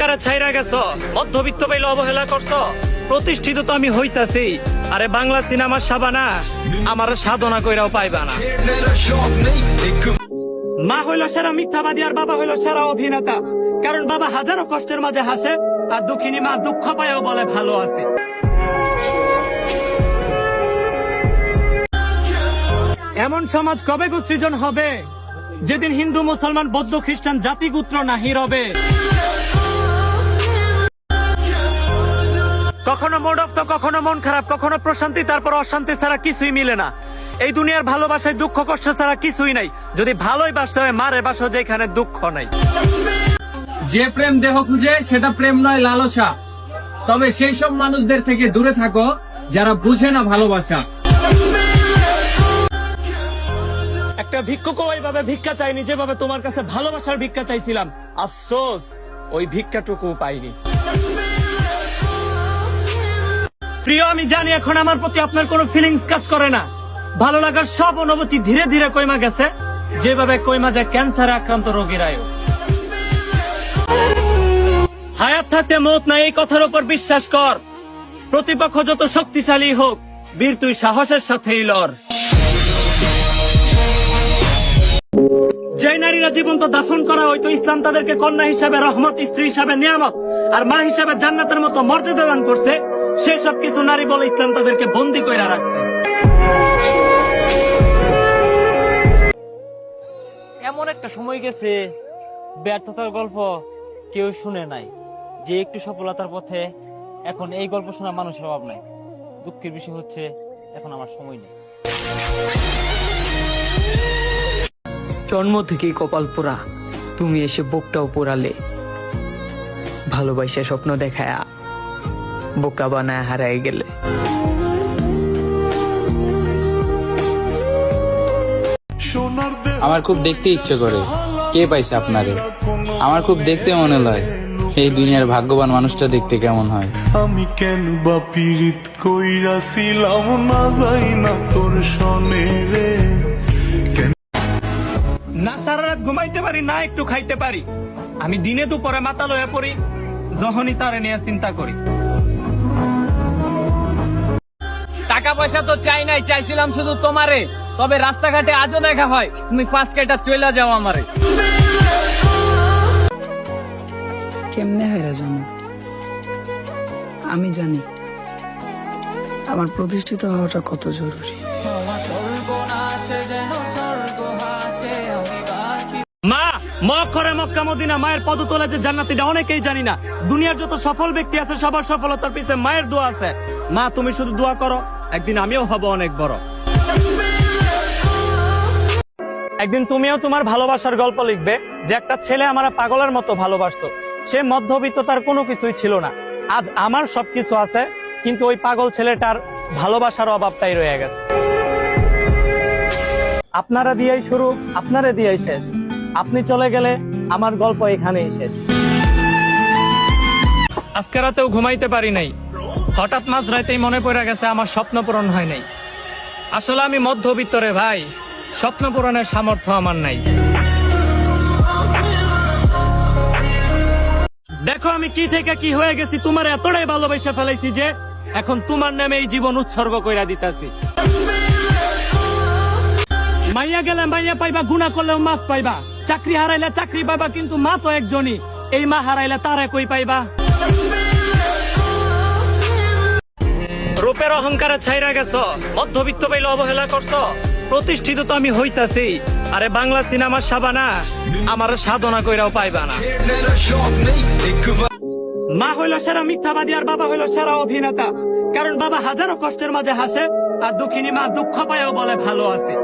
গেছ, মধ্যবিত্ত পাইলে অবহেলা করছ। প্রতিষ্ঠিত তো আমি হইতাছি। আরে বাংলা সিনেমার সাবানা আমার সাধনা কইরাও পাইবা না। মা হইল সেরা মিথ্যাবাদী আর বাবা হইল সেরা অভিনেতা। কারণ বাবা হাজারো কষ্টের মাঝে হাসে, আর দুঃখিনী মা দুঃখ পায়ও বলে ভালো আছে। এমন সমাজ কবে সৃজন হবে? যেদিন হিন্দু, মুসলমান, বৌদ্ধ, খ্রিস্টান জাতিগুত্র নাহি রবে। কখনো মোড অফ তো কখনো মন খারাপ কখনো প্রশান্তি তারপর অশান্তি ছাড়া কিছুই মিলে না। এই দুনিয়ার ভালোবাসায় দুঃখ কষ্ট ছাড়া কিছুই নাই। যদি ভালোই বাসতে হয় মারে বাসো যেখানে দুঃখ নাই। যে প্রেম দেহ খুঁজে সেটা প্রেম নয় লালসা। তবে সেই সব মানুষদের থেকে দূরে থাকো যারা বুঝে না ভালোবাসা। একটা ভিক্ষুকও ওইভাবে ভিক্ষা চাইনি যেভাবে তোমার কাছে ভালোবাসার ভিক্ষা চাইছিলাম। আফসোস ওই ভিক্ষাটুকু পাইনি। প্রিয়, আমি জানি এখন আমার প্রতি আপনার কোনো ফিলিংস কাজ করে না। ভালো লাগার সব অনুভূতি ধীরে ধীরে কইমা গেছে। যেভাবে কইমা যায় ক্যান্সারে আক্রান্ত রোগীরাও হায়াত থাকতে মত নাই, এই কথার উপর বিশ্বাস কর। প্রতিপক্ষ যত শক্তিশালী হোক, বীর তুই সাহসের সাথেই যে নারীরা জীবন্ত দাফন করা হয়তো ইসলাম তাদেরকে কন্যা হিসাবে, রহমত স্ত্রী হিসাবে আর মা হিসাবে জান্নাতের মতো মর্যাদা দান করছে সেই সব কিছু নারী বলে ইসলাম তাদেরকে বন্দি করে রাখছে। এমন একটা সময় গেছে ব্যর্থতার গল্প কেউ শুনে নাই যে একটু সফলতার পথে এখন এই গল্প শোনা মানুষের অভাব নাই। দুঃখের বিষয় হচ্ছে এখন আমার সময় নেই। জন্ম থেকেই কপাল পোড়া তুমি এসে বুকটাও পোড়ালে। ভালোবাসা স্বপ্ন দেখায়া বোকা বানায় হারাই গেলে। আমার খুব দেখতে ইচ্ছে করে। কে পাইছে আপনারে? আমার খুব দেখতে মনে লয় এই দুনিয়ার ভাগ্যবান মানুষটা দেখতে কেমন হয়। আমি কেন বা পীড়িত কইরাছিলাম না যাই না তোর সনে রে। না সারা রাত ঘুমাইতে পারি না একটু খাইতে পারি। আমি দিনে দুপুরে মাতাল হয়ে পড়ি যখনই তারে নিয়ে চিন্তা করি। টাকা পয়সা তো চাই নাই চাইছিলাম শুধু তোমারে। তবে রাস্তাঘাটে আজও দেখা হয় তুমি ফার্স্ট কেটা চলে যাও আমারে। কেমনে হয় জানো? আমি জানি আমার প্রতিষ্ঠিত হওয়াটা কত জরুরি। মা মক করে মক্কা মদিনা মায়ের পদতলে যে জান্নাতিটা অনেকেই জানি না। দুনিয়ার যত সফল ব্যক্তি আছে সবার সফলতার পিছনে মায়ের দোয়া আছে। মা, তুমি শুধু দোয়া করো। একদিন আমিও হব অনেক বড়। একদিন তুমিও তোমার ভালোবাসার গল্প লিখবে যে একটা ছেলে আমার পাগলের মতো ভালোবাসতো। সে মধ্যবিত্ততার কোনো কিছুই ছিল না। আজ আমার সবকিছু আছে, কিন্তু ওই পাগল ছেলেটার ভালোবাসার অভাবটাই রয়ে গেছে। আপনারা দিয়েই শুরু, আপনারা দিয়েই শেষ। আপনি চলে গেলে আমার গল্প এখানেই শেষ। আজকে রাতেও ঘুমাইতে পারি নাই। হঠাৎ মাঝ রাতেই মনে পড়ে গেছে আমার স্বপ্ন পূরণ হয় নাই। আসলে আমি মধ্যবিত্ত রে ভাই, স্বপ্ন পূরণের সামর্থ্য আমার নাই। দেখো আমি কি থেকে কি হয়ে গেছি, তোমার এতটাই ভালোবেসে ফেলাইছি যে এখন তোমার নামে এই জীবন উৎসর্গ কইরা দিতাছি। মাইয়া গেলে মাইয়া পাইবা গুণা করলেও মাফ পাইবা। চাকরি হারাইলে চাকরি পাইবা, কিন্তু মা তো একজনই। এই মা হারাইলে তারে কই পাইবা? রূপের অহংকারে ছাইরা গেছ, মধ্যবিত্ত পাইলে অবহেলা করছ। প্রতিষ্ঠিত তো আমি হইতাছি, আরে বাংলা সিনেমার সাবানা আমার সাধনা কইরাও পাইবা না। মা হইল সেরা মিথ্যাবাদী আর বাবা হইল সেরা অভিনেতা, কারণ বাবা হাজারো কষ্টের মাঝে হাসে, আর দুঃখিনী মা দুঃখ পায়ও বলে ভালো আছে।